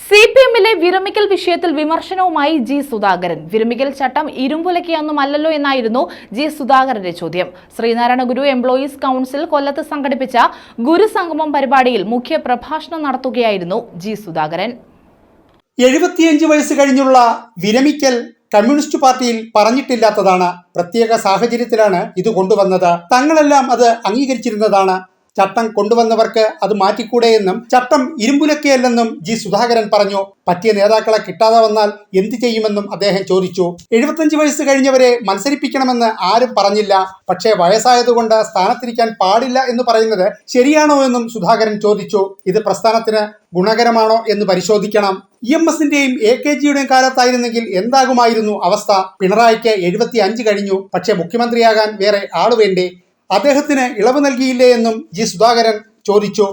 C P എമ്മിലെ വിരമിക്കൽ വിഷയത്തിൽ വിമർശനവുമായി ജി സുധാകരൻ. വിരമിക്കൽ ചട്ടം ഇരുമ്പുലക്കിയൊന്നുമല്ലല്ലോ എന്നായിരുന്നു ജി സുധാകരന്റെ ചോദ്യം. ശ്രീനാരായണ ഗുരു എംപ്ലോയീസ് കൗൺസിൽ കൊല്ലത്ത് സംഘടിപ്പിച്ച ഗുരുസംഗമം പരിപാടിയിൽ മുഖ്യ പ്രഭാഷണം നടത്തുകയായിരുന്നു ജി സുധാകരൻ. എഴുപത്തിയഞ്ച് വയസ്സ് കഴിഞ്ഞുള്ള വിരമിക്കൽ കമ്മ്യൂണിസ്റ്റ് പാർട്ടിയിൽ പറഞ്ഞിട്ടില്ലാത്തതാണ് പ്രത്യേക സാഹചര്യത്തിലാണ് ഇത് കൊണ്ടുവന്നത്. തങ്ങളെല്ലാം അത് അംഗീകരിച്ചിരുന്നതാണ് ചട്ടം കൊണ്ടുവന്നവർക്ക് അത് മാറ്റിക്കൂടെയെന്നും ചട്ടം ഇരുമ്പുലക്കയല്ലെന്നും ജി സുധാകരൻ പറഞ്ഞു. പറ്റിയ നേതാക്കളെ കിട്ടാതെ വന്നാൽ എന്തു ചെയ്യുമെന്നും അദ്ദേഹം ചോദിച്ചു. എഴുപത്തഞ്ച് വയസ്സ് കഴിഞ്ഞവരെ മത്സരിപ്പിക്കണമെന്ന് ആരും പറഞ്ഞില്ല. പക്ഷേ വയസ്സായതുകൊണ്ട് സ്ഥാനത്തിരിക്കാൻ പാടില്ല എന്ന് പറയുന്നത് ശരിയാണോ എന്നും സുധാകരൻ ചോദിച്ചു. ഇത് പ്രസ്ഥാനത്തിന് ഗുണകരമാണോ എന്ന് പരിശോധിക്കണം. ഇ എം എസിന്റെയും എ കെ ജിയുടെയും കാലത്തായിരുന്നെങ്കിൽ എന്താകുമായിരുന്നു അവസ്ഥ? പിണറായിക്ക് എഴുപത്തി അഞ്ച് കഴിഞ്ഞു. പക്ഷേ മുഖ്യമന്ത്രിയാകാൻ വേറെ ആൾ വേണ്ടേ അദ്ദേഹത്തിന് ഇളവ് നൽകിയില്ലേ എന്നും ജി സുധാകരൻ ചോദിച്ചു.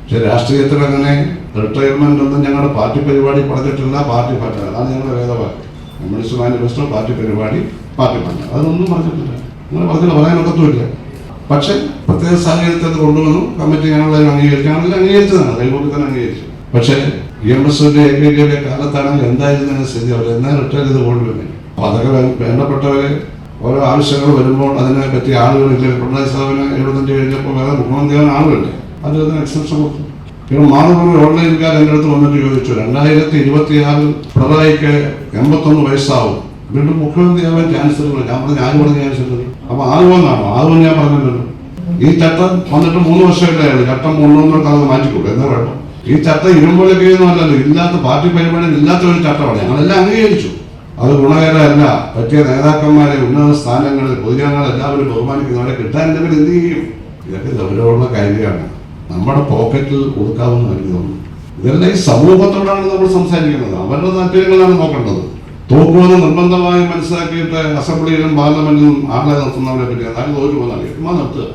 പക്ഷെ രാഷ്ട്രീയത്തിൽ അങ്ങനെ റിട്ടയർമെന്റ് ഒന്നും ഞങ്ങളുടെ പാർട്ടി പരിപാടി പറഞ്ഞിട്ടില്ല പാർട്ടി പറ്റില്ല അതാണ് ഞങ്ങളുടെ വേദവാക്യം കമ്മ്യൂണിസ്റ്റ് മാനിഫെസ്റ്റോ പാർട്ടി പരിപാടി പാർട്ടി പറ്റില്ല അതൊന്നും പറഞ്ഞിട്ടില്ല. അങ്ങനെ പറഞ്ഞില്ല പറയാനൊക്കത്തുമില്ല പക്ഷെ പ്രത്യേക സാഹചര്യത്തിൽ അത് കൊണ്ടുവന്നു. കമ്മിറ്റി ഞങ്ങളെ അംഗീകരിക്കാണെങ്കിൽ അംഗീകരിച്ചതാണ്. കൈകൂടി തന്നെ അംഗീകരിച്ചു. പക്ഷേ ഇ എം എസിന്റെ എ കെ ജിയുടെ കാലത്താണെങ്കിൽ എന്തായിരുന്നു സ്ഥിതി? അവർ എന്നാ റിട്ടയർ ചെയ്ത് കൊണ്ടുവന്നു അപ്പൊ അതൊക്കെ വേണ്ടപ്പെട്ടവരെ ഓരോ ആവശ്യങ്ങൾ വരുമ്പോൾ അതിനെ പറ്റി ആളുകളില്ല പിണറായി സാഹിബിന് എഴുപത്തഞ്ച് കഴിഞ്ഞപ്പോൾ വേറെ മുഖ്യമന്ത്രിയാവാൻ ആളുകളില്ലേ? അത് അതിന് എക്സെപ്ഷൻ കൊടുത്തു. പിന്നെ മാറുപടി ഓൺലൈൻകാർ എന്റെ അടുത്ത് വന്നിട്ട് ചോദിച്ചു രണ്ടായിരത്തി ഇരുപത്തിയാറിൽ പിണറായിക്ക് എൺപത്തൊന്ന് വയസ്സാവും. വീണ്ടും മുഖ്യമന്ത്രിയാവാൻ ചാൻസ് ഇല്ല. ഞാൻ പറഞ്ഞു ആര് പറഞ്ഞ ചാൻസ് ഇല്ല? അപ്പൊ ആകുമെന്നാണോ ആകുമെന്ന് ഞാൻ പറഞ്ഞില്ലല്ലോ. ഈ ചട്ടം വന്നിട്ട് മൂന്ന് ആയുള്ളൂ ചട്ടം കൊണ്ടുവന്നിട്ട് അത് മാറ്റിക്കൂടെ? എന്താ കുഴപ്പം? ഈ ചട്ടം ഇരുമ്പോഴേക്കൊന്നും അല്ലല്ലോ ഇല്ലാത്ത പാർട്ടി പരിപാടിയിൽ ഇല്ലാത്ത ഒരു ചട്ടമാണ്. ഞങ്ങളെല്ലാം അംഗീകരിച്ചു. അത് ഗുണകരമല്ല. പറ്റിയ നേതാക്കന്മാരെ ഉന്നത സ്ഥാനങ്ങളിൽ പൊതുജനങ്ങൾ എല്ലാവരും ബഹുമാനിക്കുന്നവരെ എന്തെങ്കിലും എന്ത് ചെയ്യും? ഇതൊക്കെ ഗൗരവമുള്ള കാര്യമാണ്. നമ്മുടെ പോക്കറ്റിൽ ഒതുക്കാവുന്ന തോന്നുന്നു ഇതെല്ലാം ഈ സമൂഹത്തോടാണ് നമ്മൾ സംസാരിക്കുന്നത്. അവരുടെ താല്പര്യങ്ങളാണ് നോക്കേണ്ടത്. തോക്കുമെന്ന് നിർബന്ധമായി മനസ്സിലാക്കിയിട്ട് അസംബ്ലിയിലും പാർലമെന്റിലും ആളെ നിർത്തുന്നവരെ പറ്റി എന്നാലും തോറ്റു നടത്തുക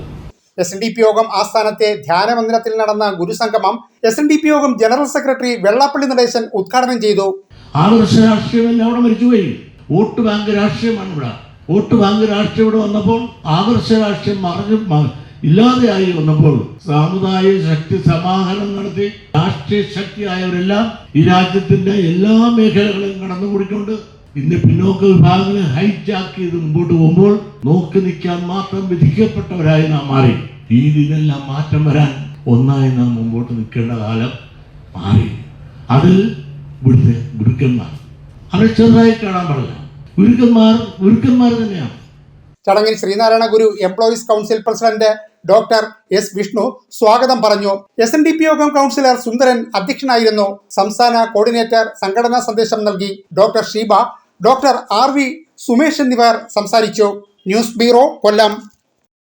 എസ് എൻ ഡി പി യോഗം ആസ്ഥാനത്തെ ധ്യാനമന്ദിരത്തിൽ നടന്ന ഗുരുസംഗമം എസ് എൻ ഡി പി യോഗം ജനറൽ സെക്രട്ടറി വെള്ളാപ്പള്ളി നടേശൻ ഉദ്ഘാടനം ചെയ്തു. ആദർശ രാഷ്ട്രീയമെല്ലാം അവിടെ മരിച്ചുപോയി. വോട്ട് ബാങ്ക് രാഷ്ട്രീയമാണ് ഇവിടെ. വോട്ട് ബാങ്ക് രാഷ്ട്രീയം ഇവിടെ വന്നപ്പോൾ ആദർശ രാഷ്ട്രീയം മറിഞ്ഞു ഇല്ലാതെയായി വന്നപ്പോൾ സാമുദായിക ശക്തി സമാഹരണം നടത്തി രാഷ്ട്രീയ ശക്തിയായവരെല്ലാം ഈ രാജ്യത്തിന്റെ എല്ലാ മേഖലകളും കടന്നുകൂടിക്കൊണ്ട് ഇന്ന് പിന്നോക്ക വിഭാഗങ്ങളെ ഹൈജാക്ക് ചെയ്ത് മുമ്പോട്ട് പോകുമ്പോൾ നോക്കി നിൽക്കാൻ മാത്രം വിധിക്കപ്പെട്ടവരായി നാം മാറി. ഈ ഇതിനെല്ലാം മാറ്റം വരാൻ ഒന്നായി നാം മുമ്പോട്ട് നിൽക്കേണ്ട കാലം മാറി. അതിൽ ഇവിടുത്തെ ഗുരുക്കന്മാർ. അവരെ ചെറുതായി കാണാൻ പാടില്ല. ഗുരുക്കന്മാർ ഗുരുക്കന്മാർ തന്നെയാണ്. ചടങ്ങിൽ Sreenarayana Guru employees council president doctor S Vishnu സ്വാഗതം പറഞ്ഞു. എസ് എൻ ഡി പി യോഗം കൗൺസിലർ സുന്ദരൻ അധ്യക്ഷനായിരുന്നു. സംസ്ഥാന കോർഡിനേറ്റർ സംഘടനാ സന്ദേശം നൽകി. Doctor Sheeba doctor R V Sumesh എന്നിവർ സംസാരിച്ചു. News bureau Kollam.